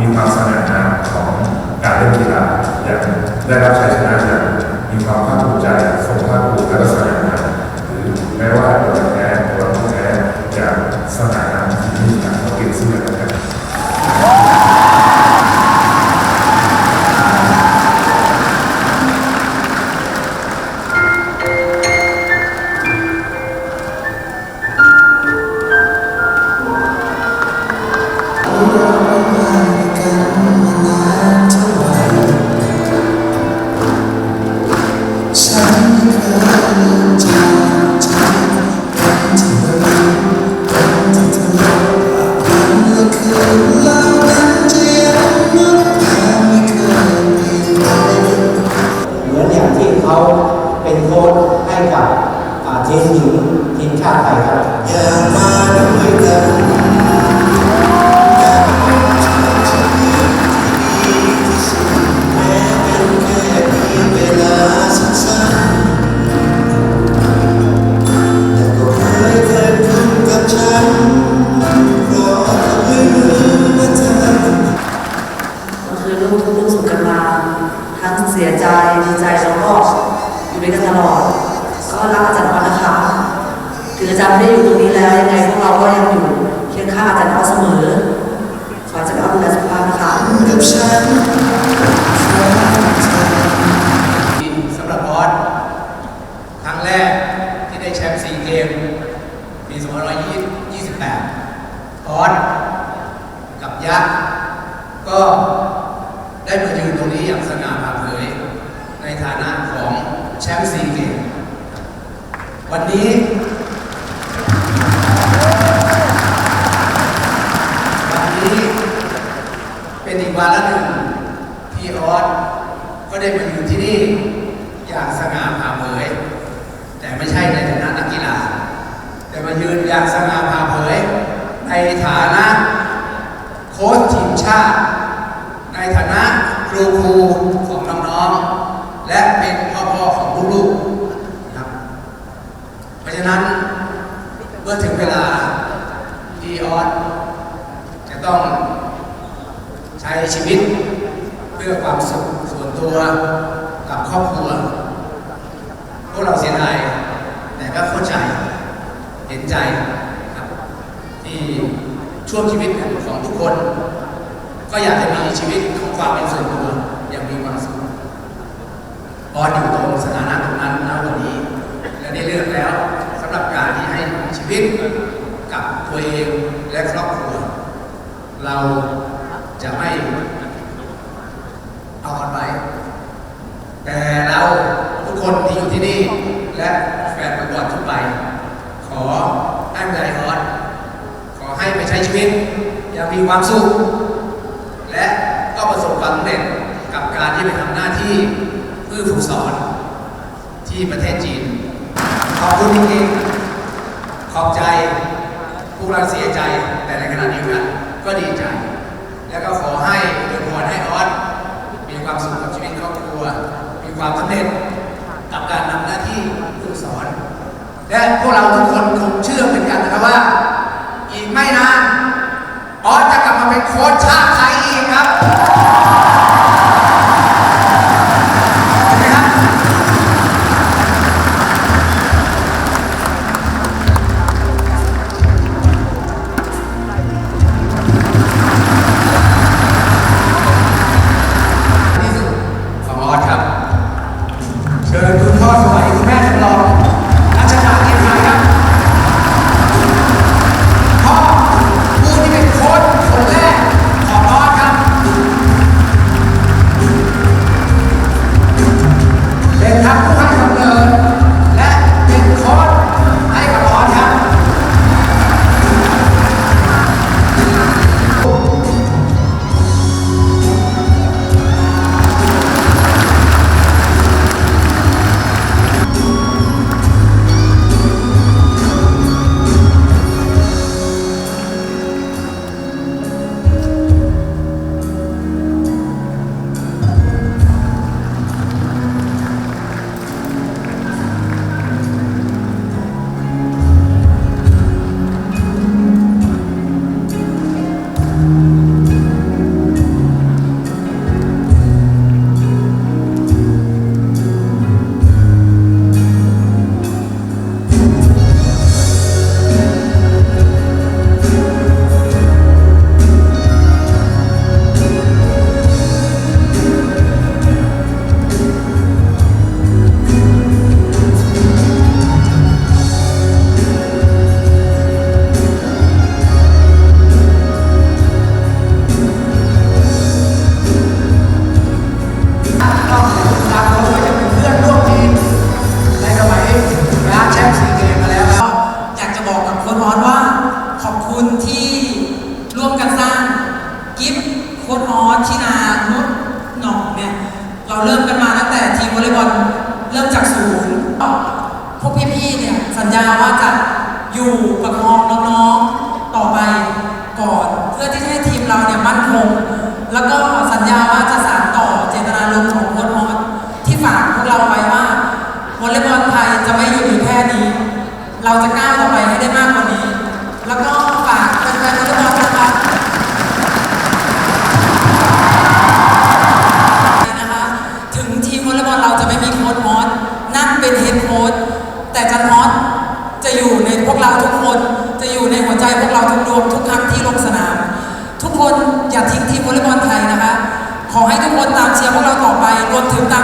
มีความสง่างามของการเล่นกีฬาอยากได้รับชัยชนะอย่างมีความภาคภูมิใจสมภาคภูมิและสง่างามหรือแม้ว่าตัวจะแพ้เราต้อแพ้อย่างสง่า กัน ข้าอาจารย์ออเสมอ ขออาจารย์ออสดูแลสุขภาพนะคะกับฉันสำหรับออสครั้งแรกที่ได้แชมป์ซีเกมปี2528ออสกับยักษ์ก็ได้มายืนตรงนี้อย่างสง่าผ่าเผยในฐานะของแชมป์ซีเกมวันนี้ วาระหนึ่งที่ออสก็ได้มาอยู่ที่นี่อย่างสง่าผ่าเผย แต่ไม่ใช่ในฐานะนักกีฬา แต่มายืนอย่างสง่าผ่าเผย ในฐานะโค้ชทีมชาติ ในฐานะครูครูของน้องๆ และเป็นพ่อพ่อของลูกๆนะครับ เพราะฉะนั้นเมื่อถึงเวลาที่ออสจะต้อง ช้ชีวิตเพื่อความสุขส่วนตัวกับครอบครัว พวกเราเสียดายแต่ก็เข้าใจเห็นใจครับ ที่ช่วงชีวิตของทุกคน ก็อยากจะมีชีวิตของความเป็นส่วนตัวอย่างมีความสุขพออยู่ตรงสถานะตรงนั้นณวันนี้และได้เลือกแล้วสำหรับการที่ให้ชีวิตกับตัวเองและครอบครัว เรา จะไม่เอากันไป แต่เราทุกคนที่อยู่ที่นี่ และแฟนบอลทุกไป ขอตั้งใจออสขอให้ไปใช้ชีวิต อย่างมีความสุข และก็ประสบความสำเร็จกับการที่ไปทำหน้าที่เพื่อฝึกสอนที่ประเทศจีน ขอบคุณจริงๆขอบใจพวกเราเสียใจแต่ในขณะเดียวกันก็ดีใจ แล้วก็ขอให้อวยพรให้ออสมีความสุขกับชีวิตครอบครัว มีความสำเร็จกับการทำหน้าที่ผู้สอน และพวกเราทุกคนคงเชื่อเหมือนกันนะครับว่า อีกไม่นานออสจะกลับมาเป็นโค้ชชาติไทยอีกครับ นอากฟุจะเป็นเพื่อนร่วมทีมในสมัยว้าแชมป์ซีเกมมาแล้วก็อยากจะบอกกับโค้ชออสว่า ขอบคุณที่ร่วมกันสร้างกิฟต์โค้ชออสชินานุชหน่เนี่ยเราเริ่มกันมาตั้งแต่ทีมวอลเลย์บอลเริ่มจากศูนพวกพี่ๆเนี่ยสัญญาว่าจะอยู่ประคองน้อง Tentang?